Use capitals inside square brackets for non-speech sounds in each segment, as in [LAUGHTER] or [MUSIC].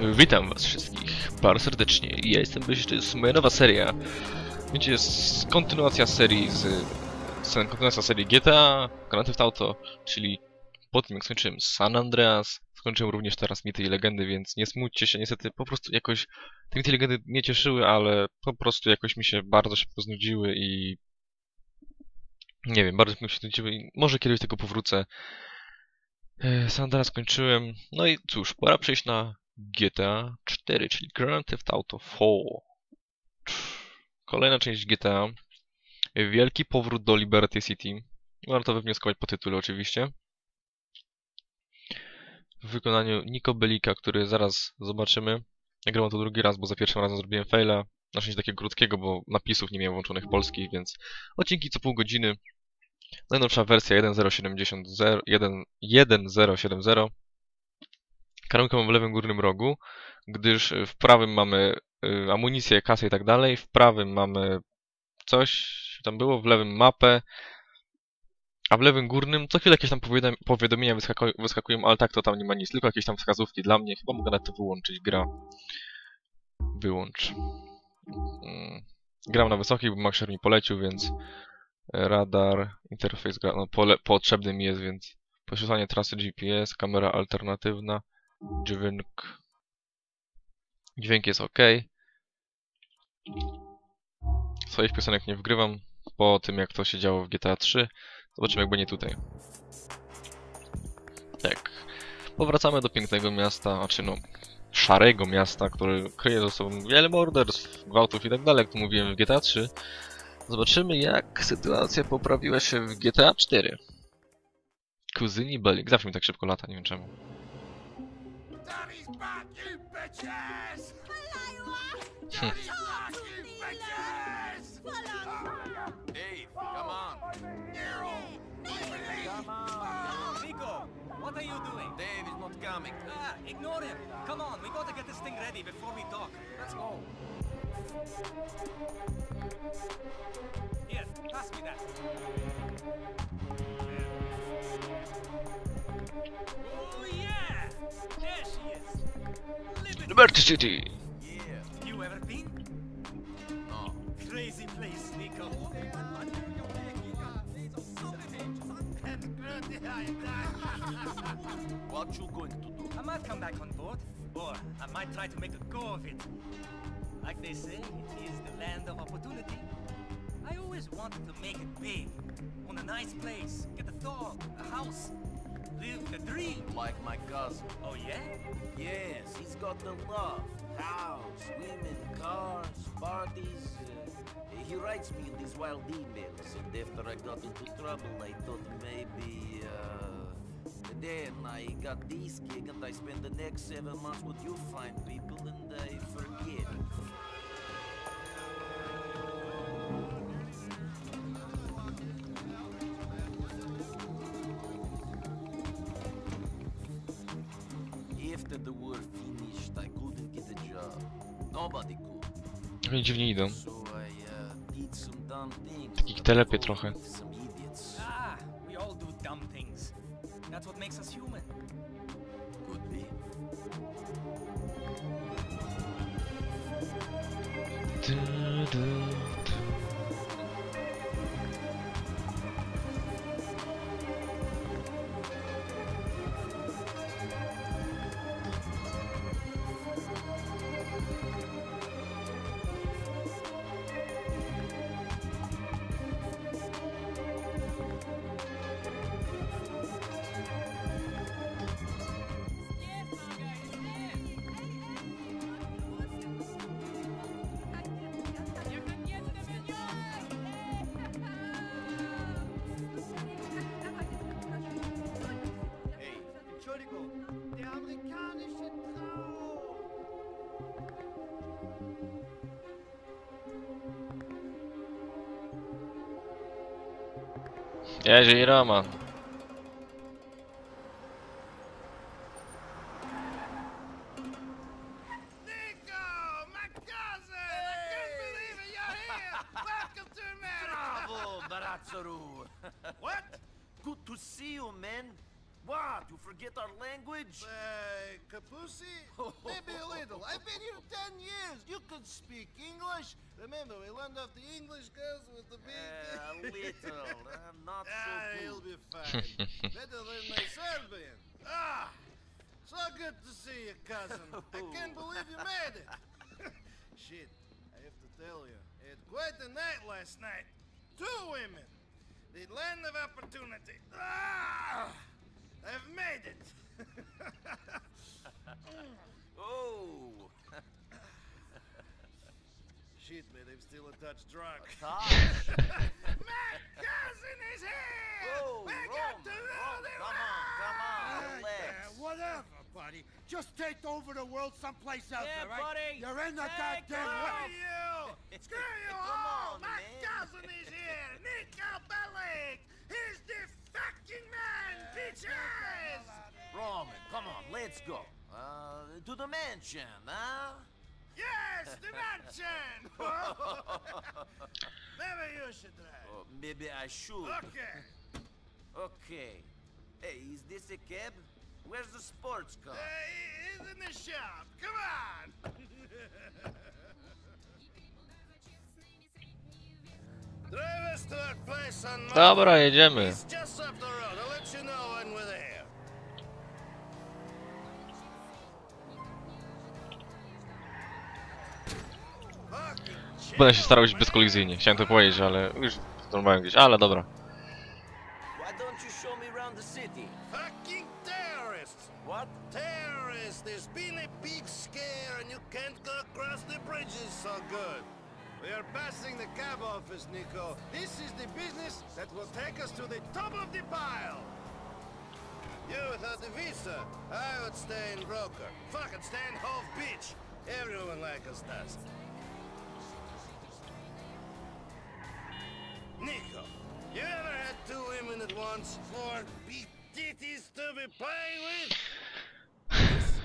Witam was wszystkich bardzo serdecznie. Ja jestem Byś, to jest moja nowa seria. Wiecie, jest kontynuacja serii z... z kontynuacja serii GTA, Grand Theft Auto, czyli po tym jak skończyłem San Andreas, skończyłem również teraz Mity i Legendy, więc nie smućcie się, niestety po prostu jakoś te Mity i Legendy mnie cieszyły, ale po prostu jakoś mi się bardzo szybko znudziły i... Nie wiem, bardzo mi się znudziły i może kiedyś tego powrócę. E, San Andreas skończyłem, no i cóż, pora przejść na GTA 4, czyli Grand Theft Auto 4. Kolejna część GTA. Wielki powrót do Liberty City. Warto wywnioskować po tytule oczywiście. W wykonaniu Nico Belika, który zaraz zobaczymy. Nagrywam to drugi raz, bo za pierwszym razem zrobiłem faila. Na szczęście takiego krótkiego, bo napisów nie miałem włączonych polskich, więc odcinki co pół godziny. Najnowsza wersja 1.070, 1.070. Karmkę mam w lewym górnym rogu, gdyż w prawym mamy y, amunicję, kasę i tak dalej, w prawym mamy coś, tam było, w lewym mapę, a w lewym górnym co chwilę jakieś tam powiadom powiadomienia wyskakują, wyskakują, ale tak to tam nie ma nic, tylko jakieś tam wskazówki dla mnie. Chyba mogę na to wyłączyć gra. Wyłącz. Mm. Gram na wysokich, bo Maxer mi polecił, więc radar, interfejs gra, no pole, potrzebny mi jest, więc poszukiwanie trasy GPS, kamera alternatywna, dźwięk, dźwięk jest ok. Swoich piosenek nie wgrywam po tym jak to się działo w GTA 3. Zobaczymy jak będzie tutaj. Tak. Powracamy do pięknego miasta, znaczy no szarego miasta, które kryje ze sobą wiele morderstw, gwałtów i tak dalej, jak tu mówiłem w GTA 3. Zobaczymy jak sytuacja poprawiła się w GTA 4. Kuzyni Bellik. Zawsze mi tak szybko lata, nie wiem czemu. Daddy's back, you bitches! Daddy's back, you bitches! Dave, come on. Nero! Come on. Nico, what are you doing? Dave is not coming. Ah, ignore him. Come on, we gotta get this thing ready before we talk. Let's go. Here, pass me that. Oh yeah! Liberty. City! Yeah. You ever been? No. Crazy place. [LAUGHS] What you going to do? I might come back on board, or I might try to make a go of it. Like they say, it is the land of opportunity. I always wanted to make it big, own a nice place, get a dog, a house, live the dream. Like my cousin. Oh yeah? Yes, he's got the love. House, women, cars, parties. Uh, he writes me in these wild emails, and after I got into trouble, I thought maybe. Uh, then I got this gig, and I spend the next seven months with you fine people, and I forget. Oni dziwnie idą. Takich telepie trochę. Ah, we all do dumb things. That's what makes us human. É, já irá, mano. Quite the night last night. Two women. The land of opportunity. Ah, I've made it. [LAUGHS] Oh, [LAUGHS] Shit, man, I'm still a touch drunk. Tosh. My cousin is here! Oh, we Rome, got to Rome, come on, come on, relax. whatever, buddy. Just take over the world someplace else, Yeah, all right? buddy. You're in the Take goddamn Screw way. you! Screw you [LAUGHS] all! on, My man. cousin is here! [LAUGHS] Nico Bellic! He's the fucking man, bitches! Roman, come on, let's go. Uh, to the mansion, huh? Yes, the mansion! [LAUGHS] Maybe you should drive. Oh, maybe I should. Okay. Okay. Hey, is this a cab? Where's the sports car? Uh, he's in the shop. Come on! Drive us to that place on Monday. Dobra, jedziemy. It's just up the road. I'll let you know when we're there. Będę się starał być bezkolizyjnie. Chciałem to powiedzieć, ale już zdążyłem gdzieś, ale dobra. Bridges so good. We are passing the cab office, Nico. This is the business that will take us to the top of the pile. You without the visa, I would stay in broker. Fucking stay in Hove Beach. Everyone like us does. Nico, you ever had two women at once? Four big titties to be playing with?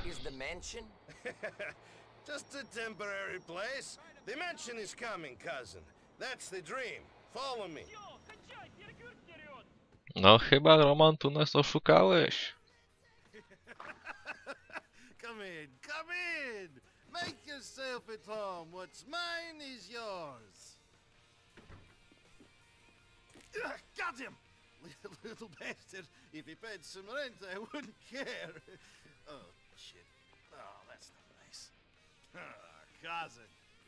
This is the mansion? [LAUGHS] Just a temporary place. The mansion is coming, cousin. That's the dream. Follow me. No chyba Roman tu nas oszukałeś. [LAUGHS] Come in, come in. Make yourself at home. What's mine is yours. Ugh, [LAUGHS] Got him! [LAUGHS] Little bastard. If he paid some rent, I wouldn't care. Oh, shit. Ah,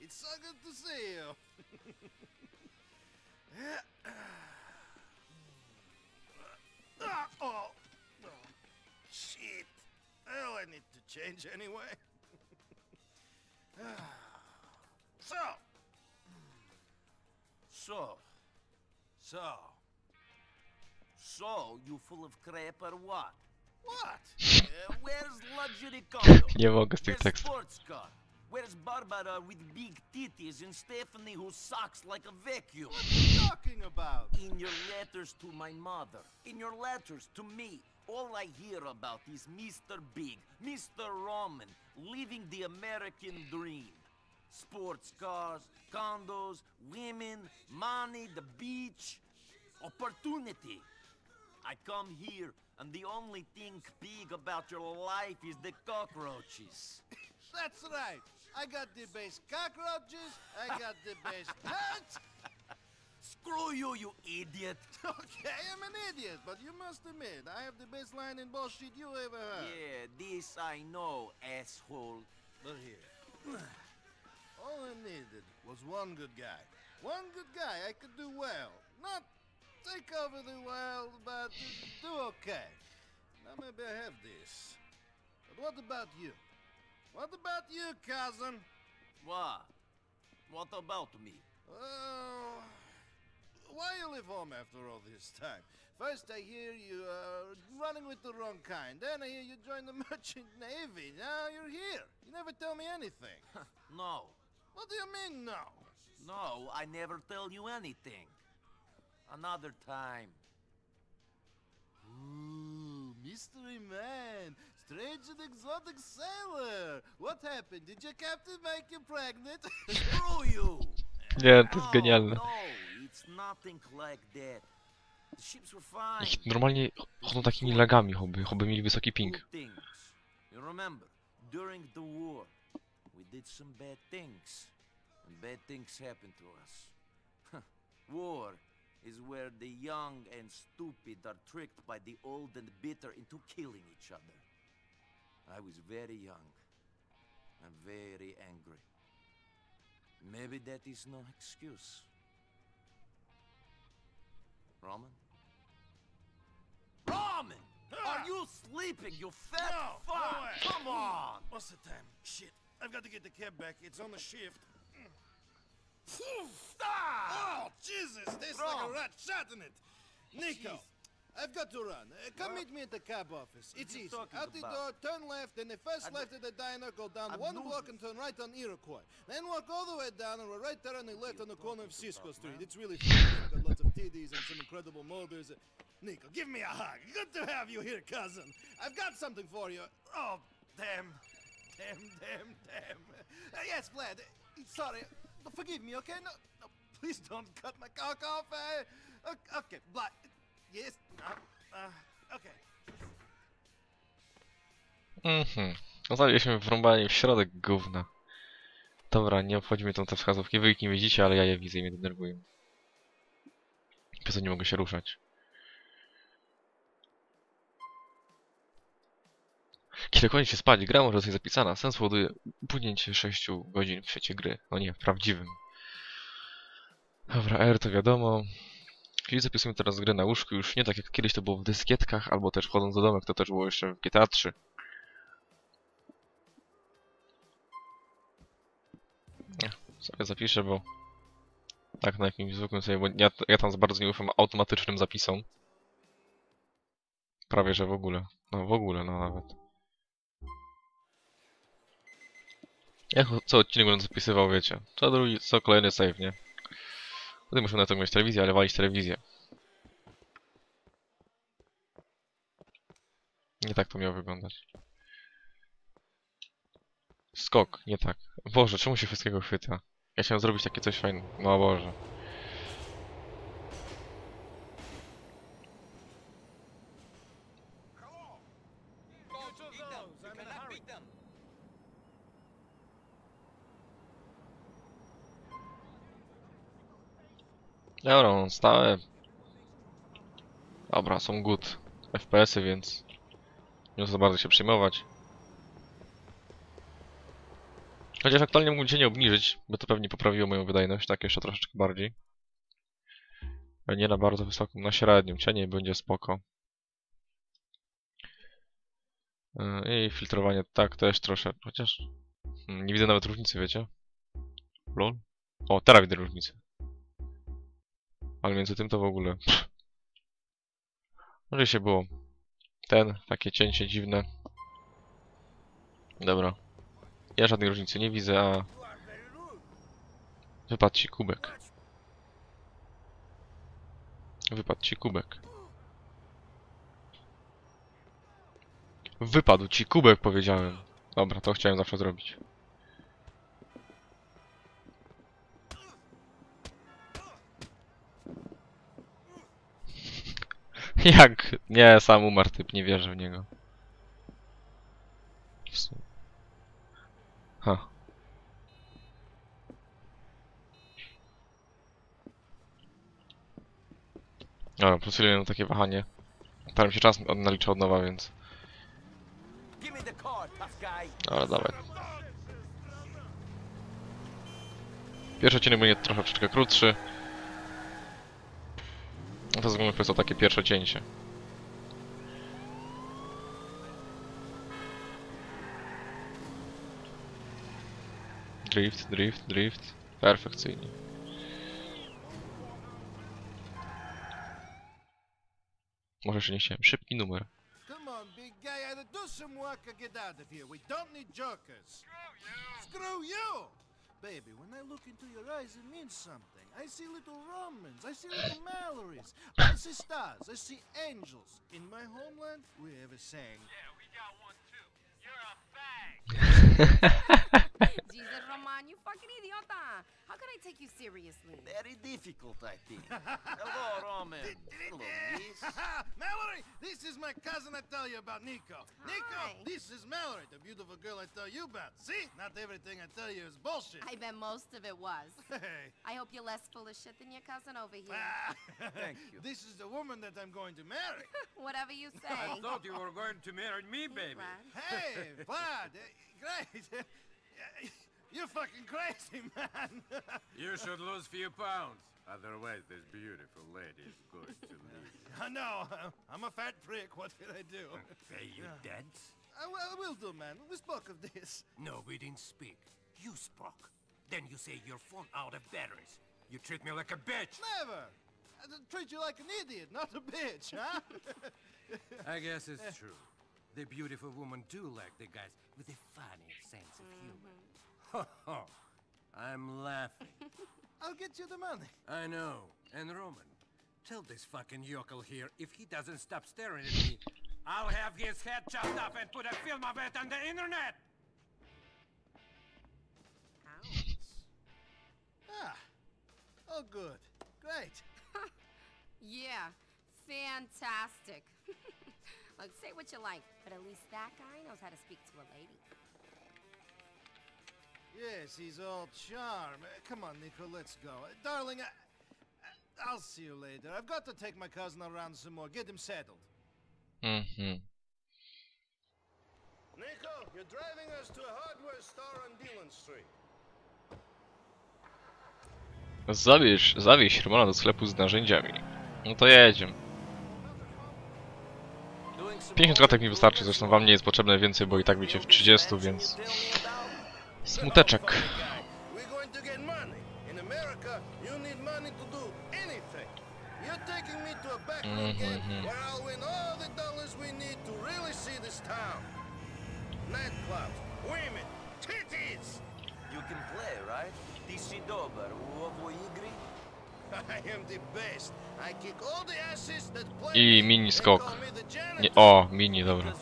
it's so good to see you. [COUGHS] Oh, oh, shit. Well, I need to change anyway. [SIGHS] so, So. So. So, you full of crap or what? what? [LAUGHS] Uh, where's luxury condo? Nie mogę z tych tekstów. Where's Barbara with big titties and Stephanie who sucks like a vacuum? What are you talking about? In your letters to my mother, in your letters to me, all I hear about is Mr. Big, Mr. Roman, living the American dream. Sports cars, condos, women, money, the beach, opportunity. I come here, and the only thing big about your life is the cockroaches. [LAUGHS] That's right. I got the best cockroaches. I got the best [LAUGHS] nuts. Screw you, you idiot! [LAUGHS] Okay, I'm an idiot, but you must admit I have the best line in bullshit you ever heard. Yeah, this I know, asshole. But here, all I needed was one good guy. One good guy I could do well. Not take over the world, but do okay. Now maybe I have this. But what about you? What about you, cousin? What? What about me? Oh, why you leave home after all this time? First I hear you are running with the wrong kind. Then I hear you join the [LAUGHS] merchant navy. Now you're here. You never tell me anything. [LAUGHS] No. What do you mean, no? No, I never tell you anything. Another time. Ooh, mystery man, strange and exotic sailor. What happened? Did your captain make you pregnant? [LAUGHS] Screw you! Nie, to jest No, genialne. No, it's nothing like that. The ships were fine. Ich normalnie chodzą takimi lagami, choby, choby mieli wysoki ping. During the war, we did some bad things. And bad things happened to us. war is where the young and stupid are tricked by the old and bitter into killing each other. I was very young and very angry. Maybe that is no excuse. Roman? Roman! Are you sleeping, you fat No, fuck? no. Come on! What's the time? Shit. I've got to get the cab back. It's on the shift. Ah! Oh, Jesus! Tastes like a rat shot in it. Nico, Jeez. I've got to run. Uh, come meet me at the cab office. It's easy. Out the about? door, turn left, then the first left at the diner, go down I one block and turn right on Iroquois. Then walk all the way down, and we're right there on the left on the corner of Cisco Street. man? It's really fun. It's got lots of TDs and some incredible molders. Uh, Nico, give me a hug. Good to have you here, cousin. I've got something for you. Oh, damn. Damn, damn, damn. Uh, yes, Vlad. sorry. Forgive me, okay? No, no, please don't cut my cock off. Uh, okay, Vlad. Uh, okay. Mhm. Zostaliśmy wrąbani w środek gówna. Dobra, nie obchodzi mnie tą te wskazówki. Wy ich nie widzicie, ale ja je widzę i mnie denerwują. Przez to nie mogę się ruszać. Kiedy koniec się spać, gra może zostać zapisana. Sens powoduje upłynięcie 6 godzin w świecie gry. No nie, w prawdziwym. Dobra, R to wiadomo. Czyli zapisujemy teraz grę na łóżku, już nie tak jak kiedyś to było w dyskietkach, albo też wchodząc do domek, to też było jeszcze w GTA 3. Nie, sobie zapiszę, bo tak na jakimś zwykłym sobie, bo ja, ja tam za bardzo nie ufam automatycznym zapisom. Prawie, że w ogóle. No w ogóle, no nawet. Jak co odcinek będę zapisywał, wiecie. Co drugi, co kolejny save, nie? Potem muszę na to mieć telewizję, ale walić telewizję. Nie tak to miało wyglądać. Skok, nie tak. Boże, czemu się wszystkiego chwyta? Ja chciałem zrobić takie coś fajnego. No Boże. Dobra, stałe. Dobra, są good. FPS-y, więc nie za bardzo się przejmować. Chociaż aktualnie mógłbym się nie obniżyć, bo to pewnie poprawiło moją wydajność, tak jeszcze troszeczkę bardziej. Ale nie na bardzo wysoką, na średnią. Cienie będzie spoko. Yy, I filtrowanie tak też troszkę, chociaż hmm, nie widzę nawet różnicy, wiecie? Lol. O, teraz widzę różnicę. Ale między tym to w ogóle. Może się było. Ten, takie cięcie dziwne. Dobra. Ja żadnej różnicy nie widzę, a wypadł ci kubek. Wypadł ci kubek. Wypadł ci kubek, powiedziałem. Dobra, to chciałem zawsze zrobić. [LAUGHS] Jak? Nie, sam umarł typ, nie wierzę w niego. Ha. Dobra, plus miałem takie wahanie. Mi się czas naliczał od nowa, więc... Dobra, dawaj. Pierwszy odcinek będzie trochę troszeczkę krótszy. No to zróbmy przez to takie pierwsze cięcie. Drift, drift, drift. Perfekcyjnie. Może jeszcze nie chciałem. Szybki numer. Come on, big guy. Either do some work or get out of here. We don't need jokers. Screw you! Screw you! Baby, when I look into your eyes, it means something. I see little Romans. I see little Mallorys. I see stars. I see angels. In my homeland, we have a saying. Jesus, [LAUGHS] Roman, you fucking idiota! How How can I take you seriously? Very difficult, I think. Hello, Roman. Hello, miss. [LAUGHS] Mallory, this is my cousin I tell you about, Nico. Hi. Nico, this is Mallory, the beautiful girl I tell you about. See? Not everything I tell you is bullshit. I bet most of it was. [LAUGHS] Hey. I hope you're less full of shit than your cousin over here. [LAUGHS] Thank you. This is the woman that I'm going to marry. Whatever you say. I thought you were going to marry me, baby. Vlad. hey, Vlad, eh, great. You're fucking crazy, [LAUGHS] man. You should lose a few pounds. Otherwise, this beautiful lady is going to leave. [LAUGHS] I know. I'm a fat prick. What can I do? Pay you dance? I, uh, will- I will do, man. We spoke of this. No, we didn't speak. You spoke. Then you say your phone out of batteries. You treat me like a bitch. Never. I d- treat you like an idiot, not a bitch, huh? [LAUGHS] I guess it's eh. true. The beautiful woman do like the guys with a funny sense of humor. Ho [LAUGHS] ho! I'm laughing. [LAUGHS] I'll get you the money. I know. And Roman, tell this fucking yokel here if he doesn't stop staring at me, I'll have his head chopped off and put a film of it on the internet. Ah. Oh, good. Great. [LAUGHS] Yeah, fantastic. Look, say what you like, but at least that guy knows how to speak to a lady. Yes, he's all charm. Uh, Come on, Nico, let's go. Uh, darling, I, I- I'll see you later. I've got to take my cousin around some more. Get him settled. Mhm. Nico, you're driving us to a hardware store on Dillon Street. Zawieź, zawieź Romana do sklepu z narzędziami. No to jedziemy. Doing some 50 kratek mi wystarczy, zresztą wam nie jest potrzebne więcej, bo i tak wiecie w 30, więc... Smuteczek. This town. Nightclubs, women, titties. You can play, right? Ty si dobar u ovoj igri? [LAUGHS] I am the best. I kick all the asses that play I me. mini skok. Nie, o, mini, dobra.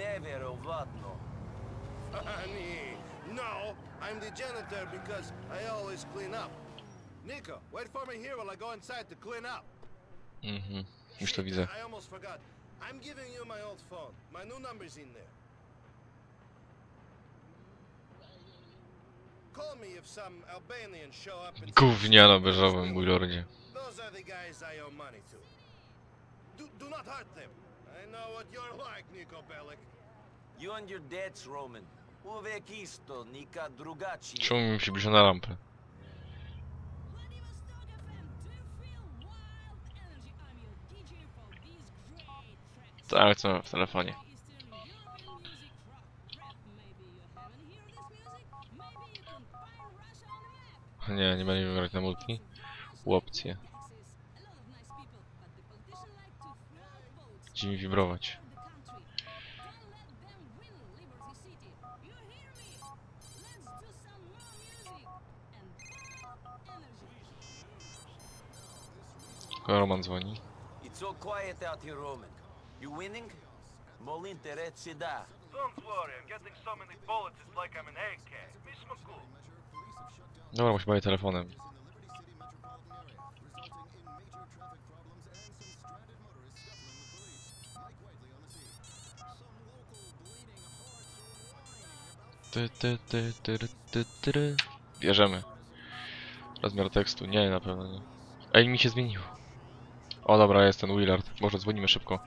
Neverovatno. Funny. No, I'm the janitor because I always clean up. Nico, wait for me here while I go inside to clean up. Mhm. Już to widzę. I almost forgot. I'm giving you my old phone. My new number's in there. Call me if some Albanians show up and Gówniano beżowe, mój lordzie. Those are the guys I owe money to. Do, do not hurt them. I know what you're like, Nico Bellic. You and your debts, Roman. Isto, nikad drugačije. Czemu mi na tracks. Tak, co mam w telefonie. Nie, nie będziemy grać na multi. Opcje. Texas, a lot Roman dzwoni. It's so quiet out here, Roman. You winning? Molinte reci da. Don't worry, I'm getting so many bullets, it's like I'm an AK. Miss McCool. Dobra, musi bawić telefonem. Ty, ty, ty, ty, ty, ty, ty. Bierzemy. Rozmiar tekstu. Nie, na pewno nie. Ej, mi się zmieniło. O dobra, jest ten Willard. Może dzwonimy szybko.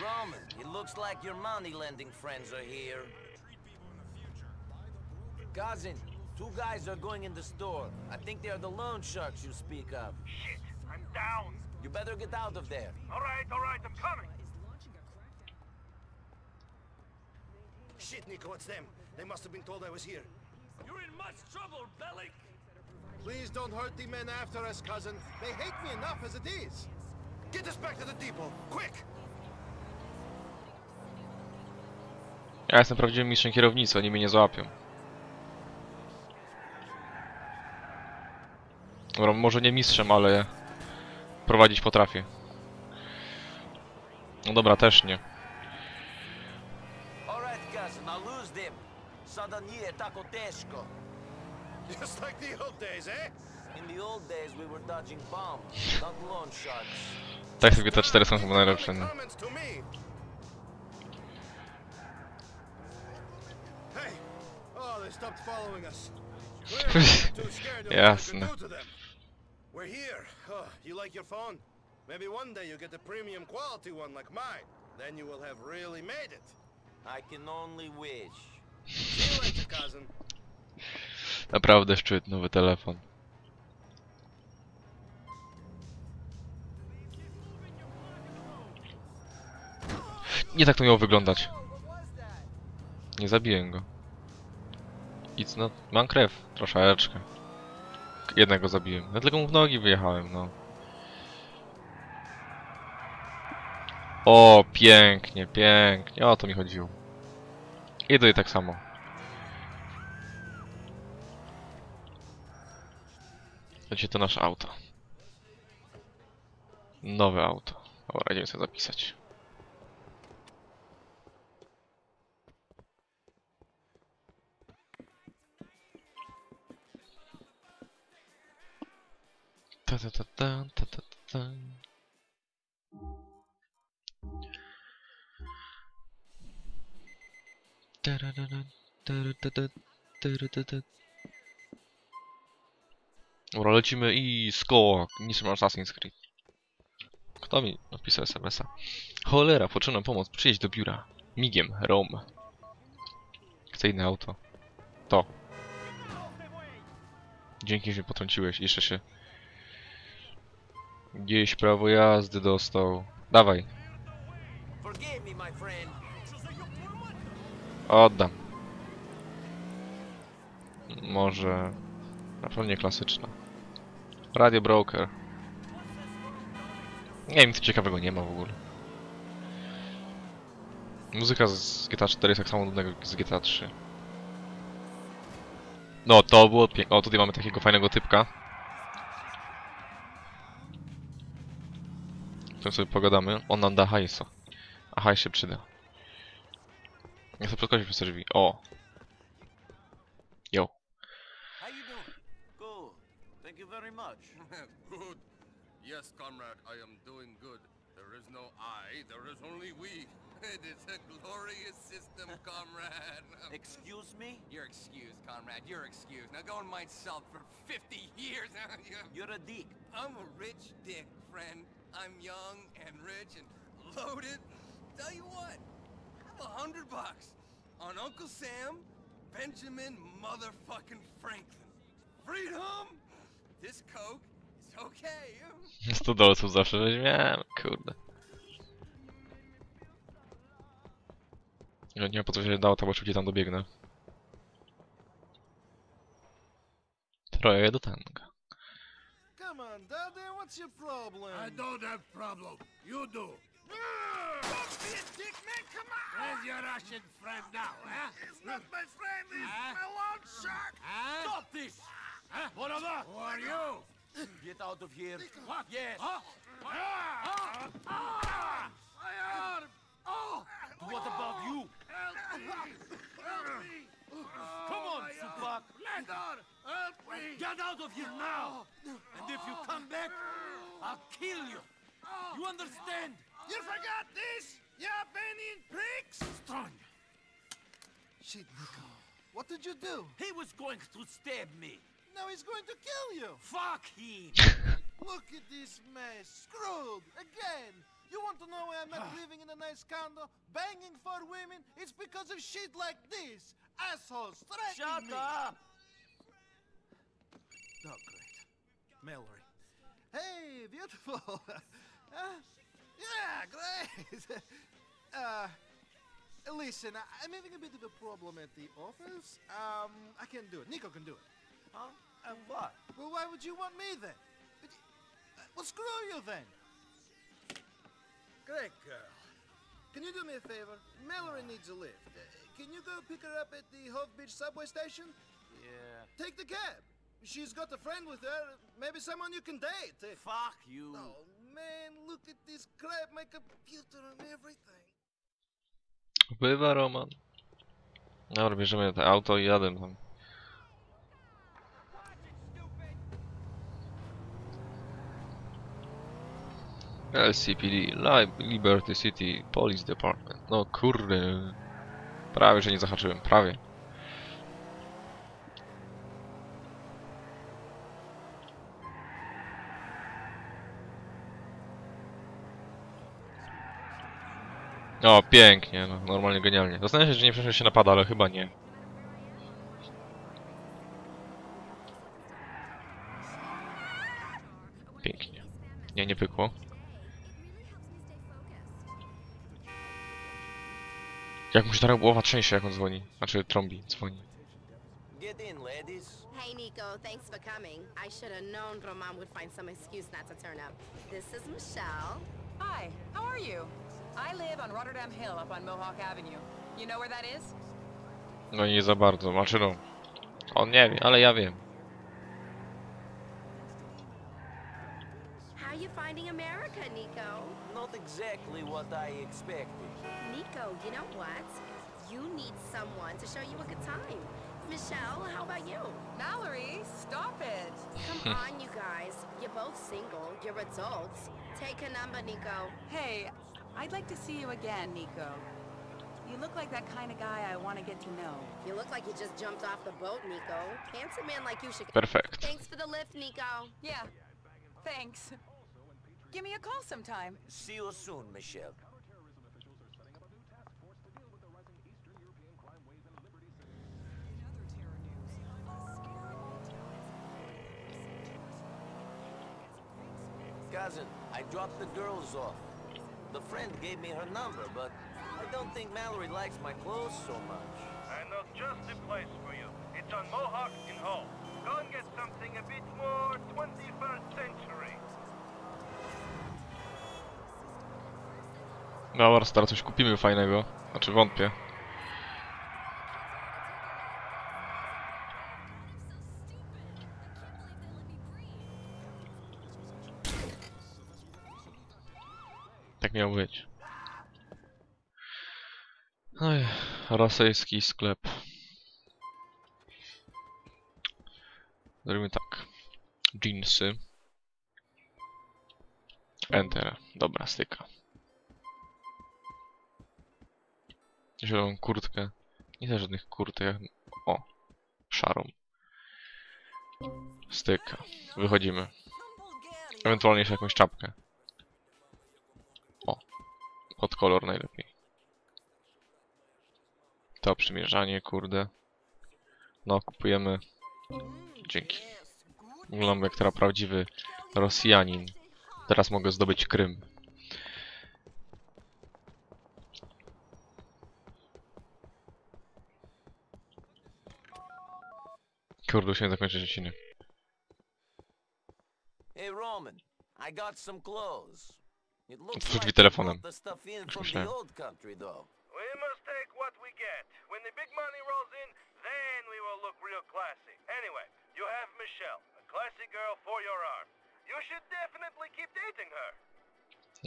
Roman, it looks like your money lending friends are here. Cousin, two guys are going in the store. I think they are the loan sharks you speak of. Shit, I'm down. You better get out of there. Alright, alright, I'm coming. Shit, Nico, it's them. They must have been told I was here. You're in much trouble, Bellic. Please don't hurt the men after us, cousin. They hate me enough as it is. Get us back to the depot, quick! Ja jestem prawdziwym mistrzem kierownicy, oni mnie nie złapią. Dobra, może nie mistrzem, ale prowadzić potrafię. No dobra, też nie. Just like the old days, eh? In the old days, we were dodging bombs, not loan sharks. Tak sobie te cztery są chyba najlepsze, we [LAUGHS] Jasne. We're here. Oh, you like your phone? Maybe one day you'll get a premium quality one like mine. Then you will have really made it. I can only wish. See you later, cousin. Naprawdę szczyt, nowy telefon. Nie tak to miało wyglądać. Nie zabiję go. Nic, no, mam krew, troszeczkę. Jednego zabiłem. Ja tylko mu w nogi wyjechałem, no. O, pięknie, pięknie. O to mi chodziło. I tutaj tak samo. Będzie to nasze auto. Nowe auto. Dobra, idziemy sobie zapisać. Ta ta ta ta ta ta ta. Dobra, lecimy i skok. Niczym Assassin's Creed. Kto mi napisał SMS-a? Cholera, potrzebna pomoc. Przyjedź do biura. Migiem, Rome. Chcę inne auto. To. Dzięki, że potrąciłeś. Jeszcze się... Gdzieś prawo jazdy dostał. Dawaj. Oddam. Może... Na pewno nie klasyczna. Radio Broker. Nie nic ciekawego nie ma w ogóle. Muzyka z GTA 4 jest tak samo nudnego jak z GTA 3. No, to było piękne. O, tutaj mamy takiego fajnego typka. Tym sobie pogadamy. On nam da hajsa. A hajs się przyda. Ja sobie podskoczyć przez te drzwi. O! Yo. How you doing? Good. Thank you very much. [LAUGHS] good. Yes, comrade, I am doing good. There is no I, there is only we. [LAUGHS] It is a glorious system, [LAUGHS] comrade. Excuse me? You're excused, comrade. You're excused. Now go and mind salt for 50 years. You're a dick. I'm a rich dick, friend. I'm young and rich and loaded. Tell you what, have a hundred bucks on Uncle Sam, Benjamin motherfucking Franklin. Freedom! This coke is okay. [LAUGHS] 100 dolców zawsze weźmiemy, kurde. Ja nie ma po co się dało, to bo szybciej tam dobiegnę. Troje do tanga. Come on, Daddy, what's your problem? I don't have problem. You do. Don't be a dick, man, come on! Where's your Russian friend now, huh? He's not my friend, he's Huh? my lawn shark! Huh? Stop this! Huh? What of that? Who are you? Get out of here. What? Yes. Huh? Ah! Ah! My arm! Oh! What about you? Help me! Help me! Come on. Tupac. Leonard, help me! Get out of here now! Oh, and if you come back, I'll kill you. Oh. You understand? You forgot this? You Albanian pricks? Strong. Shit, Nico. What did you do? He was going to stab me. Now he's going to kill you. Fuck him. [LAUGHS] Look at this mess. Screwed. Again. You want to know why I'm not [SIGHS] living in a nice condo, banging for women? It's because of shit like this. Assholes Shut me. up. Oh, great. Mallory. Hey, beautiful. [LAUGHS] uh, yeah, great. [LAUGHS] uh, listen, I- I'm having a bit of a problem at the office. Um, I can't do it. Nico can do it. Huh? And what? Well, why would you want me then? Uh, Well, screw you then. Great girl. Can you do me a favor? Mallory needs a lift. Can you go pick her up at the Hove Beach subway station? Yeah. Take the cab. She's got a friend with her. Maybe someone you can date. Fuck you. Oh man, look at this crap. My computer and everything. Bywa Roman. Dobra, bierzemy to auto i jadę tam. LCPD, Li- Liberty City Police Department. No kurde. Prawie, że nie zahaczyłem, prawie. O, pięknie, no, normalnie genialnie. Zastanawiam się, że nie przeszedł się napada, ale chyba nie. Pięknie. Nie, nie pykło. Jak mu się ta głowa trzęsie, jak on dzwoni. Znaczy, trąbi, dzwoni. Get in, ladies. Hey, Nico, thanks for coming. I should have known Roman would find some excuse not to turn up. This is Michelle. Hi, how are you? I live on Rotterdam Hill up on Mohawk Avenue. You know where that is? No i nie za bardzo, znaczy no. On nie wie, ale ja wiem. You finding America, Nico? Not exactly what I expected. Nico, you know what? You need someone to show you a good time. Michelle, how about you? Mallory, stop it. Come [LAUGHS] on, you guys. You're both single. You're adults. Take a number, Nico. Hey, I'd like to see you again, Nico. You look like that kind of guy I want to get to know. You look like you just jumped off the boat, Nico. Handsome man like you should. Perfect. Thanks for the lift, Nico. Yeah, thanks. Give me a call sometime. See you soon, Michelle. Cousin, I dropped the girls off. The friend gave me her number, but I don't think Mallory likes my clothes so much. I know just the place for you. It's on Mohawk in Hull. Go and get something a bit more 21st century. Dobra, stara, coś kupimy fajnego. Znaczy, wątpię. Tak miał być. Oj, rosyjski sklep. Zrobimy tak. Jeansy. Enter. Dobra, styka. Zieloną kurtkę. Nie chcę żadnych kurtek. O, szarą. Styka. Wychodzimy. Ewentualnie jeszcze jakąś czapkę. O, pod kolor najlepiej. To przymierzanie, kurde. No, kupujemy. Dzięki. Wyglądam jak teraz prawdziwy Rosjanin. Teraz mogę zdobyć Krym. Kurde, musimy zakończyć odcinek. Hey, Roman, I got some clothes. It looks Otwórz like drzwi telefonem. brought the stuff in Już from the myślałem. old country, though. We must take what we get. When the big money rolls in, then we will look real classy. Anyway, you have Michelle, a classy girl for your arm. You should definitely keep dating her.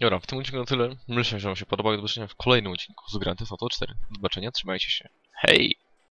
Dobra, w tym odcinku na tyle. Myślę, że wam się podobało. Do zobaczenia w kolejnym odcinku z Grand Theft Auto 4. Do zobaczenia, trzymajcie się. Hej!